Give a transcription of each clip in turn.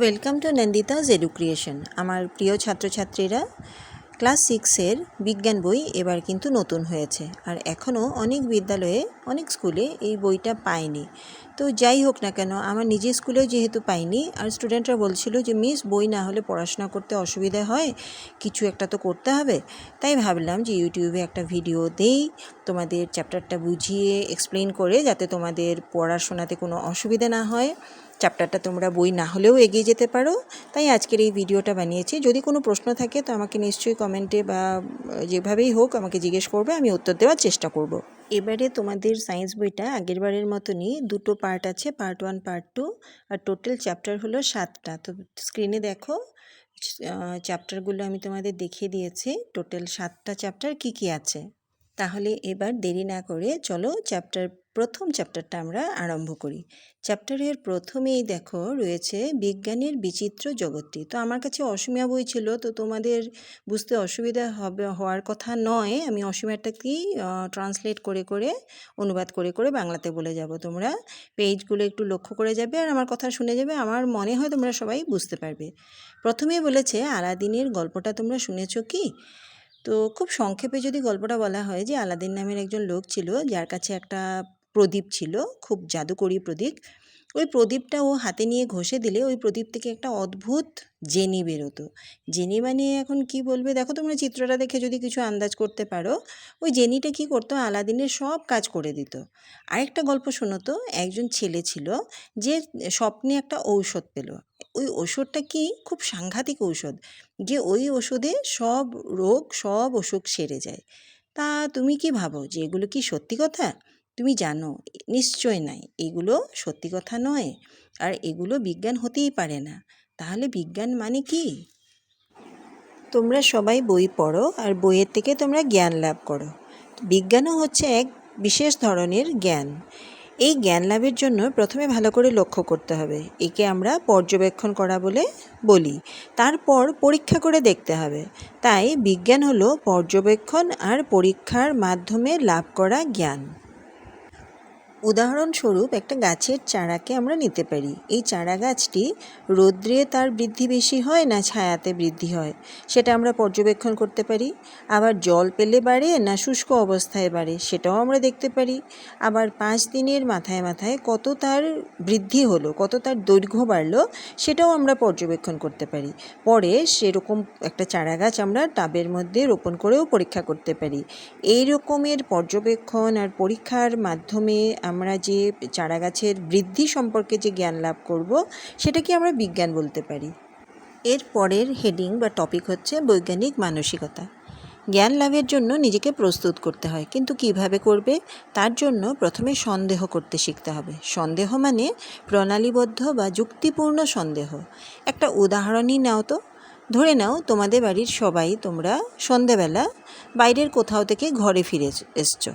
Welcome to নন্দিতাজ এডুক্রিয়েশন আমার প্রিয় ছাত্রছাত্রীরা, ক্লাস সিক্সের বিজ্ঞান বই এবার কিন্তু নতুন হয়েছে। আর এখনও অনেক বিদ্যালয়ে, অনেক স্কুলে এই বইটা পায়নি তো যাই হোক না কেন, আমার নিজের স্কুলেও যেহেতু পাইনি, আর স্টুডেন্টরা বলছিল যে মিস বই না হলে পড়াশোনা করতে অসুবিধা হয়, কিছু একটা তো করতে হবে। তাই ভাবলাম যে ইউটিউবে একটা ভিডিও দেই, তোমাদের চ্যাপ্টারটা বুঝিয়ে এক্সপ্লেন করে যাতে তোমাদের পড়াশোনাতে কোনো অসুবিধা না হয়। চ্যাপ্টারটা তোমরা বই না হলেও এগিয়ে যেতে পারো। তাই আজকের এই ভিডিওটা বানিয়েছি। যদি কোনো প্রশ্ন থাকে, তো আমাকে নিশ্চয়ই কমেন্টে বা যেভাবেই হোক আমাকে জিজ্ঞেস করবে, আমি উত্তর দেওয়ার চেষ্টা করব। এবারে তোমাদের সায়েন্স বইটা আগের বারের মতনই দুটো পার্ট আছে পার্ট ওয়ান পার্ট টু আর টোটাল চ্যাপ্টার হলো সাতটা। তো স্ক্রিনে দেখো চ্যাপ্টারগুলো আমি তোমাদের দেখিয়ে দিয়েছি টোটাল সাতটা চ্যাপ্টার কি কি আছে। তাহলে এবার দেরি না করে চলো চ্যাপ্টার প্রথম চ্যাপ্টারটা আমরা আরম্ভ করি। চ্যাপ্টারের প্রথমেই দেখো রয়েছে বিজ্ঞানের বিচিত্র জগৎটি। তো আমার কাছে অসমিয়া বই ছিল, তো তোমাদের বুঝতে অসুবিধা হবে, হওয়ার কথা নয়। আমি অসমিয়াটাকেই ট্রান্সলেট করে করে, অনুবাদ করে করে বাংলাতে বলে যাব। তোমরা পেজগুলো একটু লক্ষ্য করে যাবে আর আমার কথা শুনে যাবে। আমার মনে হয় তোমরা সবাই বুঝতে পারবে। প্রথমেই বলেছে, আলাদিনের গল্পটা তোমরা শুনেছ কি? তো খুব সংক্ষেপে যদি গল্পটা বলা হয় যে আলাদিন নামের একজন লোক ছিল, যার কাছে একটা প্রদীপ ছিল, খুব জাদুকরী প্রদীপ। ওই প্রদীপটা ও হাতে নিয়ে ঘষে দিলে ওই প্রদীপ থেকে একটা অদ্ভুত জেনি বেরোতো। জেনি মানে এখন কি বলবে? দেখো তোমরা চিত্রটা দেখে যদি কিছু আন্দাজ করতে পারো, ওই জেনিটা কি করতো? আলাদিনের সব কাজ করে দিত। আরেকটা গল্প শোনো তো, একজন ছেলে ছিল যে স্বপ্নে একটা ঔষধ পেল। ওই ওষুধটা কি খুব সাংঘাতিক ঔষধ? যে ওই ওষুধে সব রোগ, সব অসুখ সেরে যায়। তা তুমি কি ভাবো যে এগুলো কি সত্যি কথা? তুমি জানো নিশ্চয় নাই। এগুলো সত্যি কথা নয়। আর এগুলো বিজ্ঞান হতেই পারে না। তাহলে বিজ্ঞান মানে কি? তোমরা সবাই বই পড়ো আর বইয়ের থেকে তোমরা জ্ঞান লাভ করো। বিজ্ঞানও হচ্ছে এক বিশেষ ধরনের জ্ঞান। এই জ্ঞান লাভের জন্য প্রথমে ভালো করে লক্ষ্য করতে হবে। একে আমরা পর্যবেক্ষণ করা বলে বলি। তারপর পরীক্ষা করে দেখতে হবে। তাই বিজ্ঞান হলো পর্যবেক্ষণ আর পরীক্ষার মাধ্যমে লাভ করা জ্ঞান। উদাহরণস্বরূপ একটা গাছের চারাকে আমরা নিতে পারি। এই চারা গাছটি রৌদ্রে তার বৃদ্ধি বেশি হয় না ছায়াতে বৃদ্ধি হয়? সেটা আমরা পর্যবেক্ষণ করতে পারি। আবার জল পেলে বাড়ে না শুষ্ক অবস্থায় বাড়ে, সেটাও আমরা দেখতে পারি। আবার পাঁচ দিনের মাথায় মাথায় কত তার বৃদ্ধি হলো, কত তার দৈর্ঘ্য বাড়লো, সেটাও আমরা পর্যবেক্ষণ করতে পারি। পরে সেরকম একটা চারা গাছ আমরা টাবের মধ্যে রোপণ করেও পরীক্ষা করতে পারি। এই রকমের পর্যবেক্ষণ আর পরীক্ষার মাধ্যমে আমরা যে চারা গাছের বৃদ্ধি সম্পর্কে যে জ্ঞান লাভ করব, সেটাকে আমরা বিজ্ঞান বলতে পারি। এর পরের হেডিং বা টপিক হচ্ছে বৈজ্ঞানিক মানসিকতা। জ্ঞান লাভের জন্য নিজেকে প্রস্তুত করতে হয়, কিন্তু কীভাবে করবে? তার জন্য প্রথমে সন্দেহ করতে শিখতে হবে। সন্দেহ মানে প্রণালীবদ্ধ বা যুক্তিপূর্ণ সন্দেহ। একটা উদাহরণই নাও তো। ধরে নাও তোমাদের বাড়ির সবাই তোমরা সন্ধেবেলা বাইরের কোথাও থেকে ঘরে ফিরে এসছো।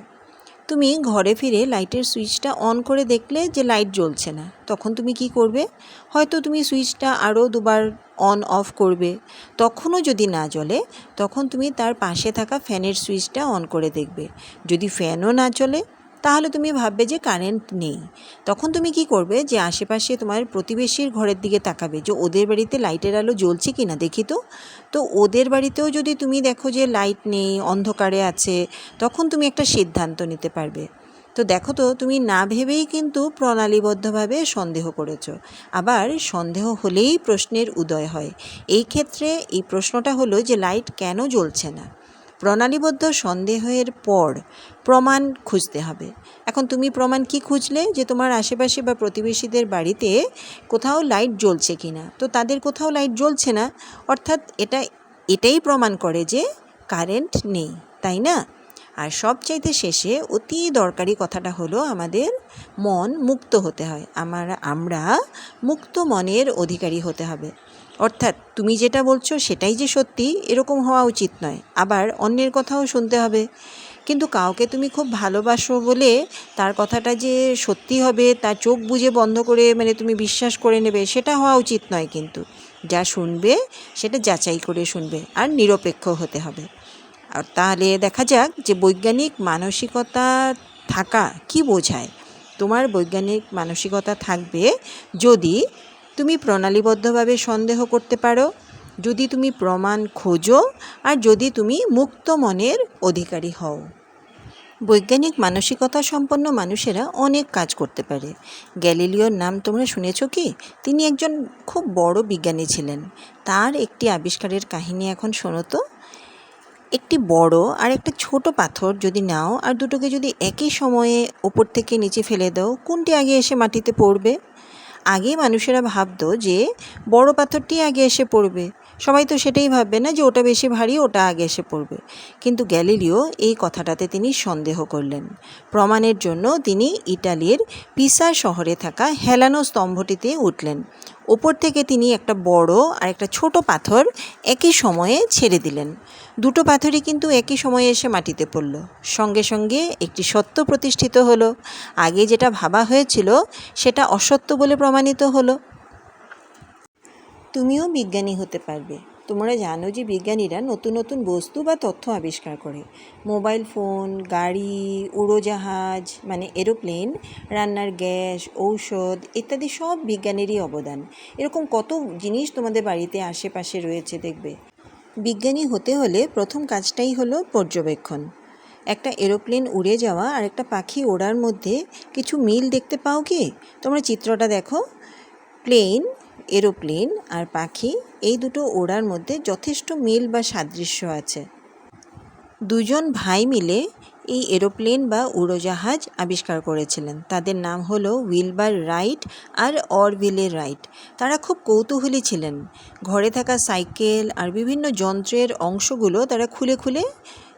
তুমি ঘরে ফিরে লাইটের সুইচটা অন করে দেখলে যে লাইট জ্বলছে না। তখন তুমি কি করবে? হয়তো তুমি সুইচটা আরও দুবার অন অফ করবে। তখনও যদি না জ্বলে, তখন তুমি তার পাশে থাকা ফ্যানের সুইচটা অন করে দেখবে। যদি ফ্যানও না চলে তাহলে তুমি ভাববে যে কারেন্ট নেই। তখন তুমি কি করবে যে আশেপাশে তোমার প্রতিবেশীর ঘরের দিকে তাকাবে, যে ওদের বাড়িতে লাইটের আলো জ্বলছে কি না দেখি তো? তো ওদের বাড়িতেও যদি তুমি দেখো যে লাইট নেই, অন্ধকারে আছে, তখন তুমি একটা সিদ্ধান্ত নিতে পারবে। তো দেখো তো, তুমি না ভেবেই কিন্তু প্রণালীবদ্ধভাবে সন্দেহ করেছ। আবার সন্দেহ হলেই প্রশ্নের উদয় হয়। এই ক্ষেত্রে এই প্রশ্নটা হলো যে লাইট কেন জ্বলছে না? প্রণালীবদ্ধ সন্দেহের পর প্রমাণ খুঁজতে হবে। এখন তুমি প্রমাণ কি খুঁজলে? যে তোমার আশেপাশে বা প্রতিবেশীদের বাড়িতে কোথাও লাইট জ্বলছে কি না তো তাদের কোথাও লাইট জ্বলছে না। অর্থাৎ এটা, এটাই প্রমাণ করে যে কারেন্ট নেই, তাই না? আর সবচাইতে শেষে অতি দরকারি কথাটা হলো আমাদের মন মুক্ত হতে হয়। আমার, আমরা মুক্ত মনের অধিকারী হতে হবে। অর্থাৎ তুমি যেটা বলছো সেটাই যে সত্যি, এরকম হওয়া উচিত নয়। আবার অন্যের কথাও শুনতে হবে। কিন্তু কাউকে তুমি খুব ভালোবাসো বলে তার কথাটা যে সত্যি হবে, তার চোখ বুঝে বন্ধ করে মানে তুমি বিশ্বাস করে নেবে, সেটা হওয়া উচিত নয় কিন্তু। যা শুনবে সেটা যাচাই করে শুনবে আর নিরপেক্ষ হতে হবে। আর তাহলে দেখা যাক যে বৈজ্ঞানিক মানসিকতা থাকা কি বোঝায়। তোমার বৈজ্ঞানিক মানসিকতা থাকবে যদি তুমি প্রণালীবদ্ধভাবে সন্দেহ করতে পারো, যদি তুমি প্রমাণ খোঁজো আর যদি তুমি মুক্ত মনের অধিকারী হও। বৈজ্ঞানিক মানসিকতা সম্পন্ন মানুষেরা অনেক কাজ করতে পারে। গ্যালিলিওর নাম তোমরা শুনেছ কি? তিনি একজন খুব বড় বিজ্ঞানী ছিলেন। তার একটি আবিষ্কারের কাহিনী এখন শোনো তো। একটি বড় আর একটা ছোট পাথর যদি নাও আর দুটোকে যদি একই সময়ে ওপর থেকে নিচে ফেলে দাও, কোনটি আগে এসে মাটিতে পড়বে? আগে মানুষেরা ভাবতো যে বড় পাথরটি আগে এসে পড়বে। সবাই তো সেটাই ভাববে না যে ওটা বেশি ভারী, ওটা আগে এসে পড়বে। কিন্তু গ্যালিলিও এই কথাটাতে তিনি সন্দেহ করলেন। প্রমাণের জন্য তিনি ইটালির পিসা শহরে থাকা হেলানো স্তম্ভটিতে উঠলেন। ওপর থেকে তিনি একটা বড় আর একটা ছোট পাথর একই সময়ে ছেড়ে দিলেন। দুটো পাথরই কিন্তু একই সময়ে এসে মাটিতে পড়ল। সঙ্গে সঙ্গে একটি সত্য প্রতিষ্ঠিত হলো। আগে যেটা ভাবা হয়েছিল সেটা অসত্য বলে প্রমাণিত হলো। তুমিও বিজ্ঞানী হতে পারবে। তোমরা জানো যে বিজ্ঞানীরা নতুন নতুন বস্তু বা তথ্য আবিষ্কার করে। মোবাইল ফোন, গাড়ি, উড়োজাহাজ মানে এরোপ্লেন, রান্নার গ্যাস, ঔষধ ইত্যাদি সব বিজ্ঞানেরই অবদান। এরকম কত জিনিস তোমাদের বাড়িতে আশেপাশে রয়েছে দেখবে। বিজ্ঞানী হতে হলে প্রথম কাজটাই হলো পর্যবেক্ষণ। একটা এরোপ্লেন উড়ে যাওয়া আর একটা পাখি ওড়ার মধ্যে কিছু মিল দেখতে পাও কি? তোমরা চিত্রটা দেখো। প্লেন এরোপ্লেন আর পাখি এই দুটো ওড়ার মধ্যে যথেষ্ট মিল বা সাদৃশ্য আছে। দুজন ভাই মিলে এই এরোপ্লেন বা উড়োজাহাজ আবিষ্কার করেছিলেন। তাদের নাম হলো উইলবার রাইট আর অরভিলে রাইট। তারা খুব কৌতূহলী ছিলেন। ঘরে থাকা সাইকেল আর বিভিন্ন যন্ত্রের অংশগুলো তারা খুলে খুলে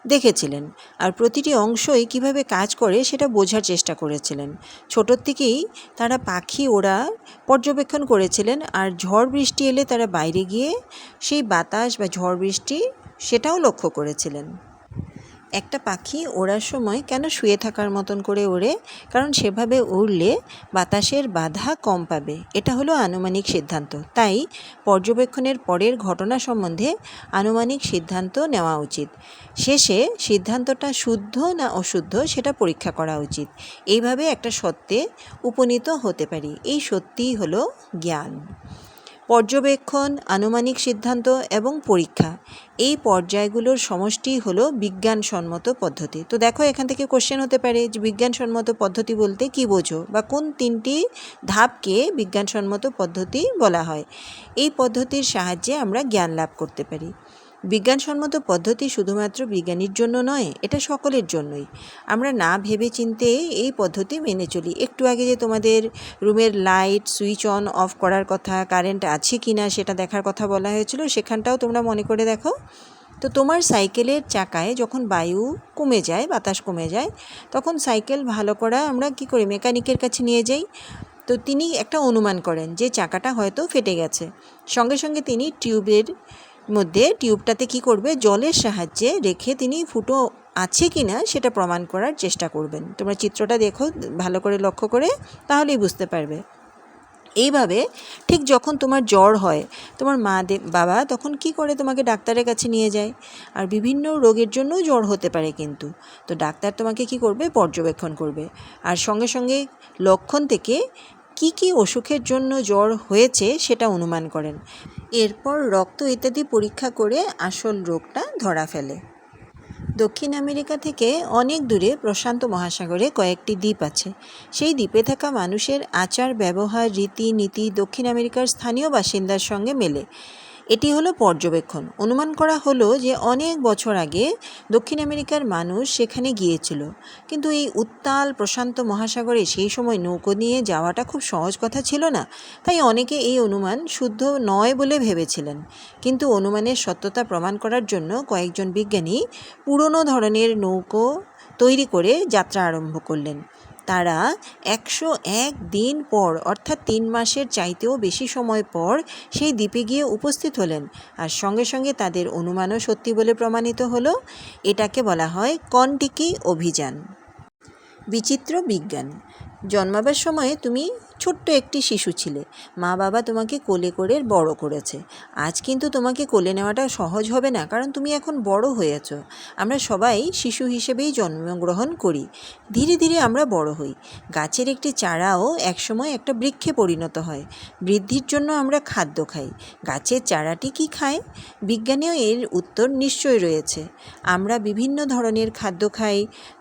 দেখেছিলেন আর প্রতিটি অংশই কীভাবে কাজ করে সেটা বোঝার চেষ্টা করেছিলেন। ছোটোর থেকেই তারা পাখি ওরা পর্যবেক্ষণ করেছিলেন আর ঝড় বৃষ্টি এলে তারা বাইরে গিয়ে সেই বাতাস বা ঝড় বৃষ্টি সেটাও লক্ষ্য করেছিলেন। একটা পাখি ওড়ার সময় কেন শুয়ে থাকার মতন করে ওড়ে? কারণ সেভাবে উড়লে বাতাসের বাধা কম পাবে। এটা হলো আনুমানিক সিদ্ধান্ত। তাই পর্যবেক্ষণের পরের ঘটনা সম্বন্ধে আনুমানিক সিদ্ধান্ত নেওয়া উচিত। শেষে সিদ্ধান্তটা শুদ্ধ না অশুদ্ধ সেটা পরীক্ষা করা উচিত। এইভাবে একটা সত্যে উপনীত হতে পারি। এই সত্যিই হলো জ্ঞান। পর্যবেক্ষণ, আনুমানিক সিদ্ধান্ত এবং পরীক্ষা। এই পর্যায়গুলোর সমষ্টি হলো বিজ্ঞানসম্মত পদ্ধতি। তো দেখো, এখান থেকে কোশ্চেন হতে পারে যে বিজ্ঞানসম্মত পদ্ধতি বলতে কি বোঝো? বা কোন তিনটি ধাপকে বিজ্ঞানসম্মত পদ্ধতি বলা হয়? এই পদ্ধতির সাহায্যে আমরা জ্ঞান লাভ করতে পারি। বিজ্ঞানসম্মত পদ্ধতি শুধুমাত্র বিজ্ঞানীর জন্য নয়, এটা সকলের জন্যই। আমরা না ভেবে চিনতে এই পদ্ধতি মেনে চলি। একটু আগে যে তোমাদের রুমের লাইট সুইচ অন অফ করার কথা, কারেন্ট আছে কি না সেটা দেখার কথা বলা হয়েছিল, সেখানটাও তোমরা মনে করে দেখো। তো তোমার সাইকেলের চাকায় যখন বায়ু কমে যায়, বাতাস কমে যায়, তখন সাইকেল ভালো করা আমরা কি করি, মেকানিকের কাছে নিয়ে যাই। তো তিনি একটা অনুমান করেন যে চাকাটা হয়তো ফেটে গেছে। সঙ্গে সঙ্গে তিনি টিউবের মধ্যে টিউবটাতে কি করবে? জলের সাহায্যে রেখে তিনি ফুটো আছে কি না সেটা প্রমাণ করার চেষ্টা করবেন। তোমরা চিত্রটা দেখো, ভালো করে লক্ষ্য করে তাহলেই বুঝতে পারবে। এইভাবে ঠিক যখন তোমার জ্বর হয়, তোমার মা বাবা তখন কি করে তোমাকে ডাক্তারের কাছে নিয়ে যায়? আর বিভিন্ন রোগের জন্যও জ্বর হতে পারে কিন্তু। তো ডাক্তার তোমাকে কি করবে? পর্যবেক্ষণ করবে। আর সঙ্গে সঙ্গে লক্ষণ থেকে কি কি অসুখের জন্য জ্বর হয়েছে সেটা অনুমান করেন। এরপর রক্ত ইত্যাদি পরীক্ষা করে আসল রোগটা ধরা ফেলে। দক্ষিণ আমেরিকা থেকে অনেক দূরে প্রশান্ত মহাসাগরে কয়েকটি দ্বীপ আছে। সেই দ্বীপে থাকা মানুষের আচার, ব্যবহার রীতি নীতি দক্ষিণ আমেরিকার স্থানীয় বাসিন্দার সঙ্গে মেলে। এটি হলো পর্যবেক্ষণ। অনুমান করা হলো যে অনেক বছর আগে দক্ষিণ আমেরিকার মানুষ সেখানে গিয়েছিল। কিন্তু এই উত্তাল, প্রশান্ত মহাসাগরে সেই সময় নৌকো নিয়ে যাওয়াটা খুব সহজ কথা ছিল না। তাই অনেকে এই অনুমান শুদ্ধ নয় বলে ভেবেছিলেন। কিন্তু অনুমানের সত্যতা প্রমাণ করার জন্য কয়েকজন বিজ্ঞানী পুরনো ধরনের নৌকো তৈরি করে যাত্রা আরম্ভ করলেন। তারা একশো এক দিন পর, অর্থাৎ তিন মাসের চাইতেও বেশি সময় পর, সেই দ্বীপে গিয়ে উপস্থিত হলেন। আর সঙ্গে সঙ্গে তাদের অনুমানও সত্যি বলে প্রমাণিত হলো। এটাকে বলা হয় কনটিকি অভিযান। বিচিত্র বিজ্ঞান। জন্মাবার সময়ে তুমি ছোট্ট একটি শিশু ছিলে। মা বাবা তোমাকে কোলে করে বড় করেছে। আজ কিন্তু তোমাকে কোলে নেওয়াটা সহজ হবে না, কারণ তুমি এখন বড় হয়েছ। আমরা সবাই শিশু হিসেবেই জন্মগ্রহণ করি। ধীরে ধীরে আমরা বড় হই। গাছের একটি চারাও একসময় একটা বৃক্ষে পরিণত হয়। বৃদ্ধির জন্য আমরা খাদ্য খাই। গাছের চারাটি কি খায়? বিজ্ঞানেও এর উত্তর নিশ্চয় রয়েছে। আমরা বিভিন্ন ধরনের খাদ্য খাই।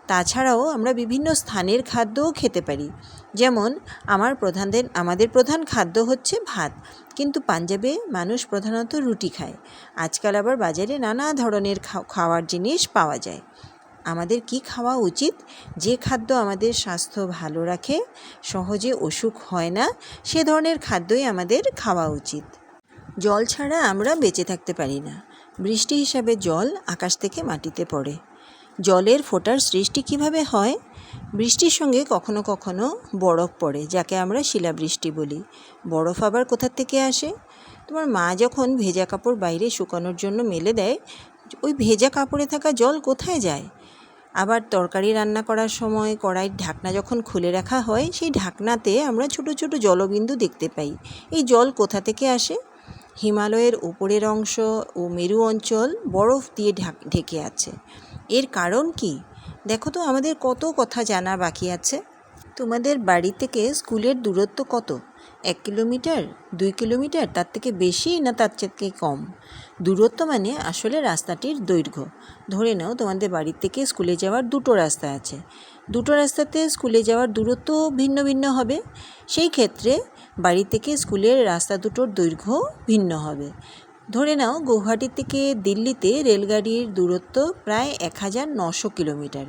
তাছাড়াও আমরা বিভিন্ন স্থানের খাদ্যও খেতে পারি। যেমন, আমার প্রধানদের, আমাদের প্রধান খাদ্য হচ্ছে ভাত। কিন্তু পাঞ্জাবে মানুষ প্রধানত রুটি খায়। আজকাল আবার বাজারে নানা ধরনের খাওয়ার জিনিস পাওয়া যায়। আমাদের কি খাওয়া উচিত? যে খাদ্য আমাদের স্বাস্থ্য ভালো রাখে, সহজে অসুখ হয় না, সে ধরনের খাদ্যই আমাদের খাওয়া উচিত। জল ছাড়া আমরা বেঁচে থাকতে পারি না। বৃষ্টি হিসাবে জল আকাশ থেকে মাটিতে পড়ে। জলের ফোটার সৃষ্টি কীভাবে হয়? বৃষ্টির সঙ্গে কখনো কখনো বরফ পড়ে, যাকে আমরা শিলাবৃষ্টি বলি। বরফ আবার কোথা থেকে আসে? তোমার মা যখন ভেজা কাপড় বাইরে শুকানোর জন্য মেলে দেয়, ওই ভেজা কাপড়ে থাকা জল কোথায় যায়? আবার তরকারি রান্না করার সময় কড়াইয়ের ঢাকনা যখন খুলে রাখা হয়, সেই ঢাকনাতে আমরা ছোট ছোট জলবিন্দু দেখতে পাই। এই জল কোথা থেকে আসে? হিমালয়ের উপরের অংশ ও মেরু অঞ্চল বরফ দিয়ে ঢেকে আছে। এর কারণ কি? দেখো তো, আমাদের কত কথা জানা বাকি আছে। তোমাদের বাড়ি থেকে স্কুলের দূরত্ব কত? এক কিলোমিটার? দুই কিলোমিটার? তার থেকে বেশি না তার থেকে কম? দূরত্ব মানে আসলে রাস্তাটির দৈর্ঘ্য। ধরে নাও, তোমাদের বাড়ি থেকে স্কুলে যাওয়ার দুটো রাস্তা আছে। দুটো রাস্তাতে স্কুলে যাওয়ার দূরত্ব ভিন্ন ভিন্ন হবে। সেই ক্ষেত্রে বাড়ি থেকে স্কুলের রাস্তা দুটোর দৈর্ঘ্য ভিন্ন হবে। ধরে নাও গৌহাটি থেকে দিল্লিতে রেলগাড়ির দূরত্ব প্রায় এক হাজার নশো কিলোমিটার।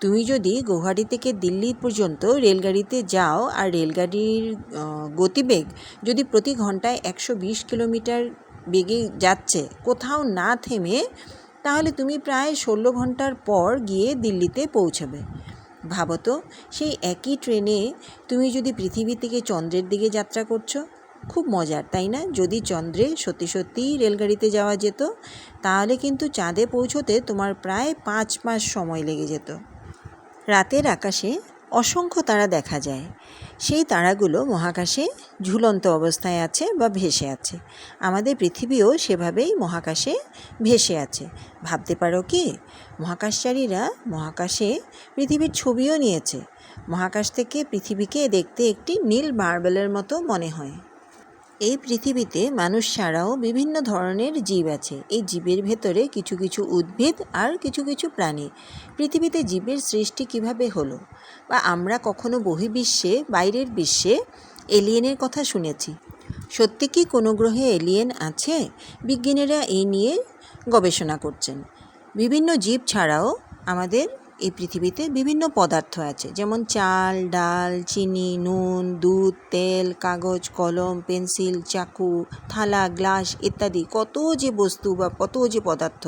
তুমি যদি গৌহাটি থেকে দিল্লি পর্যন্ত রেলগাড়িতে যাও আর রেলগাড়ির গতিবেগ যদি প্রতি ঘন্টায় একশো বিশ কিলোমিটার বেগে যাচ্ছে, কোথাও না থেমে, তাহলে তুমি প্রায় ষোলো ঘণ্টার পর গিয়ে দিল্লিতে পৌঁছাবে। ভাবো তো, সেই একই ট্রেনে তুমি যদি পৃথিবী থেকে চন্দ্রের দিকে যাত্রা করছ খুব মজার, তাই না? যদি চন্দ্রে সত্যি সত্যিই রেলগাড়িতে যাওয়া যেত, তাহলে কিন্তু চাঁদে পৌঁছোতে তোমার প্রায় পাঁচ মাস সময় লেগে যেত। রাতের আকাশে অসংখ্য তারা দেখা যায়। সেই তারাগুলো মহাকাশে ঝুলন্ত অবস্থায় আছে বা ভেসে আছে। আমাদের পৃথিবীও সেভাবেই মহাকাশে ভেসে আছে। ভাবতে পারো কি? মহাকাশচারীরা মহাকাশে পৃথিবীর ছবিও নিয়েছে। মহাকাশ থেকে পৃথিবীকে দেখতে একটি নীল মার্বেলের মতো মনে হয়। এই পৃথিবীতে মানুষ ছাড়াও বিভিন্ন ধরনের জীব আছে। এই জীবের ভেতরে কিছু কিছু উদ্ভিদ আর কিছু কিছু প্রাণী। পৃথিবীতে জীবের সৃষ্টি কীভাবে হলো? বা আমরা কখনো বহির্বিশ্বে, বাইরের বিশ্বে এলিয়েনের কথা শুনেছি? সত্যি কি কোনো গ্রহে এলিয়েন আছে? বিজ্ঞানীরা এই নিয়ে গবেষণা করছেন। বিভিন্ন জীব ছাড়াও আমাদের এই পৃথিবীতে বিভিন্ন পদার্থ আছে, যেমন চাল, ডাল, চিনি, নুন, দুধ, তেল, কাগজ, কলম, পেন্সিল, চাকু, থালা, গ্লাস ইত্যাদি। কত যে বস্তু বা কত যে পদার্থ,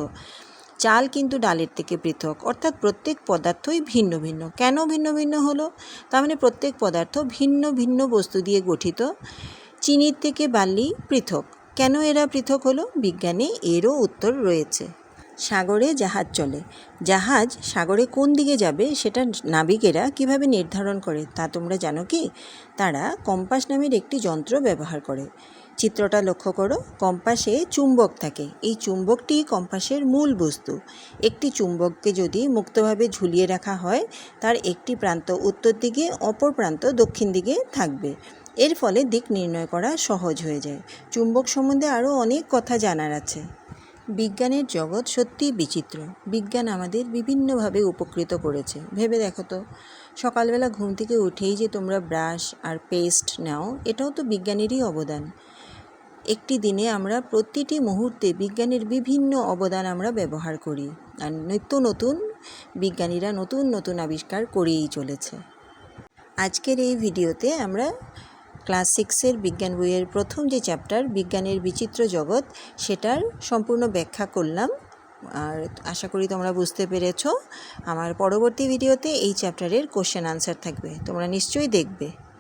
চাল কিন্তু ডালের থেকে পৃথক। অর্থাৎ প্রত্যেক পদার্থই ভিন্ন ভিন্ন। কেন ভিন্ন ভিন্ন হলো? তার মানে প্রত্যেক পদার্থ ভিন্ন ভিন্ন বস্তু দিয়ে গঠিত। চিনির থেকে বালি পৃথক। কেন এরা পৃথক হলো? বিজ্ঞানে এরও উত্তর রয়েছে। সাগরে জাহাজ চলে। জাহাজ সাগরে কোন দিকে যাবে সেটা নাবিকেরা কীভাবে নির্ধারণ করে তা তোমরা জানো কি? তারা কম্পাস নামের একটি যন্ত্র ব্যবহার করে। চিত্রটা লক্ষ্য করো, কম্পাসে চুম্বক থাকে। এই চুম্বকটি কম্পাসের মূল বস্তু। একটি চুম্বককে যদি মুক্তভাবে ঝুলিয়ে রাখা হয়, তার একটি প্রান্ত উত্তর দিকে, অপর প্রান্ত দক্ষিণ দিকে থাকবে। এর ফলে দিক নির্ণয় করা সহজ হয়ে যায়। চুম্বক সম্বন্ধে আরও অনেক কথা জানার আছে। বিজ্ঞানের জগৎ সত্যিই বিচিত্র। বিজ্ঞান আমাদের বিভিন্নভাবে উপকৃত করেছে। ভেবে দেখো তো, সকালবেলা ঘুম থেকে উঠেই যে তোমরা ব্রাশ আর পেস্ট নাও, এটাও তো বিজ্ঞানেরই অবদান। একটি দিনে আমরা প্রতিটি মুহূর্তে বিজ্ঞানের বিভিন্ন অবদান আমরা ব্যবহার করি। আর নিত্য নতুন বিজ্ঞানীরা নতুন নতুন আবিষ্কার করেই চলেছে। আজকের এই ভিডিওতে আমরা ক্লাস সিক্সের বিজ্ঞান বইয়ের প্রথম যে চ্যাপ্টার, বিজ্ঞানের বিচিত্র জগৎ, সেটার সম্পূর্ণ ব্যাখ্যা করলাম। আর আশা করি তোমরা বুঝতে পেরেছ। আমার পরবর্তী ভিডিওতে এই চ্যাপ্টারের কোশ্চেন আনসার থাকবে। তোমরা নিশ্চয়ই দেখবে।